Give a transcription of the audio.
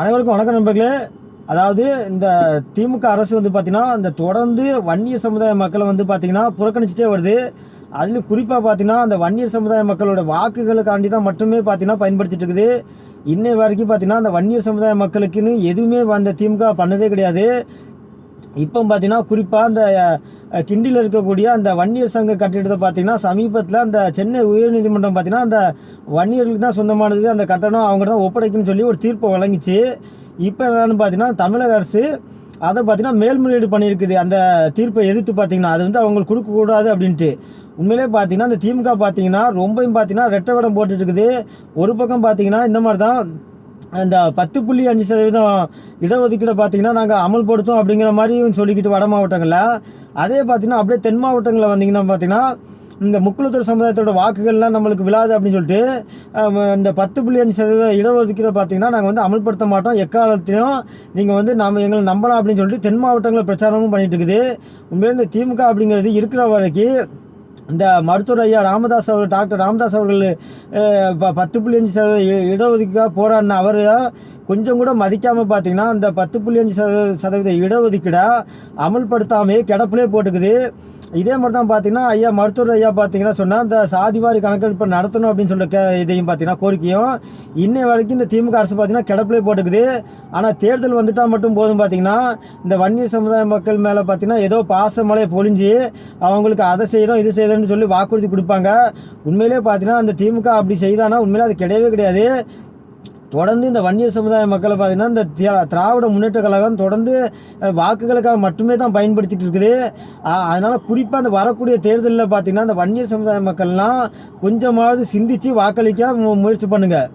அனைவருக்கும் வணக்கம் நண்பர்களே. அதாவது இந்த திமுக அரசு வந்து பார்த்தீங்கன்னா இந்த தொடர்ந்து வன்னிய சமுதாய மக்களை வந்து பார்த்தீங்கன்னா புறக்கணிச்சுட்டே வருது. அதுலேயும் குறிப்பாக பார்த்தீங்கன்னா அந்த வன்னியர் சமுதாய மக்களோட வாக்குகளுக்காண்டி தான் மட்டுமே பார்த்தீங்கன்னா பயன்படுத்திட்டு இருக்குது. இன்னை வரைக்கும் பார்த்தீங்கன்னா அந்த வன்னியர் சமுதாய மக்களுக்குன்னு எதுவுமே அந்த திமுக பண்ணதே கிடையாது. இப்போ பார்த்தீங்கன்னா குறிப்பாக அந்த கிண்டியில் இருக்கக்கூடிய அந்த வன்னியர் சங்க கட்டிடத்தை பார்த்தீங்கன்னா சமீபத்தில் அந்த சென்னை உயர்நீதிமன்றம் பார்த்தீங்கன்னா அந்த வன்னியர்களுக்கு தான் சொந்தமானது. அந்த கட்டணம் அவங்க தான் ஒப்படைக்குன்னு சொல்லி ஒரு தீர்ப்பை வழங்கிச்சு. இப்போ என்னன்னு பார்த்தீங்கன்னா தமிழக அரசு அதை பார்த்தீங்கன்னா மேல்முறையீடு பண்ணியிருக்குது. அந்த தீர்ப்பை எதிர்த்து பார்த்தீங்கன்னா அது வந்து அவங்களுக்கு கொடுக்கக்கூடாது அப்படின்ட்டு. உண்மையிலே பார்த்தீங்கன்னா அந்த திமுக பார்த்தீங்கன்னா ரொம்பவும் பார்த்தீங்கன்னா ரெட்டை வேடம் போட்டுட்டு இருக்குது. ஒரு பக்கம் பார்த்தீங்கன்னா இந்த மாதிரி தான் அந்த பத்து புள்ளி அஞ்சு சதவீதம் இடஒதுக்கீடை பார்த்தீங்கன்னா நாங்கள் அமல்படுத்தும் அப்படிங்கிற மாதிரியும் சொல்லிக்கிட்டு வட மாவட்டங்களில். அதே பார்த்தீங்கன்னா அப்படியே தென் மாவட்டங்களில் வந்தீங்கன்னா பார்த்தீங்கன்னா இந்த முக்குளத்தூர் சமுதாயத்தோட வாக்குகள்லாம் நம்மளுக்கு விழாது அப்படின்னு சொல்லிட்டு இந்த பத்து புள்ளி அஞ்சு சதவீத இடஒதுக்கீடு பார்த்தீங்கன்னா நாங்கள் வந்து அமல்படுத்த மாட்டோம். எக்காலத்திலையும் நீங்கள் வந்து நம்ம எங்களை நம்பலாம் அப்படின்னு சொல்லிட்டு தென் மாவட்டங்களில் பிரச்சாரமும் பண்ணிட்டு இருக்குது. உண்மையிலே இந்த திமுக அப்படிங்கிறது இருக்கிற வரைக்கும் இந்த மருத்துவர் ஐயா ராமதாஸ் அவர் டாக்டர் ராமதாஸ் அவர்கள் ப- பத்து புள்ளி அஞ்சு சதவீத இடஒதுக்கீடாக போராடின அவர் தான் கொஞ்சம் கூட மதிக்காமல் பார்த்தீங்கன்னா அந்த பத்து புள்ளி அஞ்சு சத சதவீத இடஒதுக்கீடை அமல்படுத்தாமே கிடப்பிலே போட்டுக்குது. இதே மாதிரி தான் பார்த்தீங்கன்னா ஐயா மருத்துவர் ஐயா பார்த்தீங்கன்னா சொன்னால் இந்த சாதிவாரி கணக்கெடுப்பு நடத்தணும் அப்படின்னு சொல்ல இதையும் பார்த்தீங்கன்னா கோரிக்கையும் இன்னை வரைக்கும் இந்த திமுக அரசு பார்த்தீங்கன்னா கிடப்பிலே போட்டுக்குது. ஆனால் தேர்தல் வந்துட்டால் மட்டும் போதும் பார்த்தீங்கன்னா இந்த வன்னியர் சமுதாய மக்கள் மேலே பார்த்தீங்கன்னா ஏதோ பாசமலையை பொழிஞ்சு அவங்களுக்கு அதை செய்கிறோம் இது செய்கிறோன்னு சொல்லி வாக்குறுதி கொடுப்பாங்க. உண்மையிலே பார்த்தீங்கன்னா அந்த திமுக அப்படி செய்தானா? உண்மையிலே அது கிடையவே கிடையாது. தொடர்ந்து இந்த வன்னியர் சமுதாய மக்களை பார்த்தீங்கன்னா இந்த திரா- திராவிட முன்னேற்ற கழகம் தொடர்ந்து வாக்குகளுக்காக மட்டுமே தான் பயன்படுத்திட்டு இருக்குது. அதனால் குறிப்பாக அந்த வரக்கூடிய தேர்தலில் பார்த்தீங்கன்னா இந்த வன்னியர் சமுதாய மக்கள்லாம் கொஞ்சமாவது சிந்தித்து வாக்களிக்க மு- முயற்சி பண்ணுங்கள்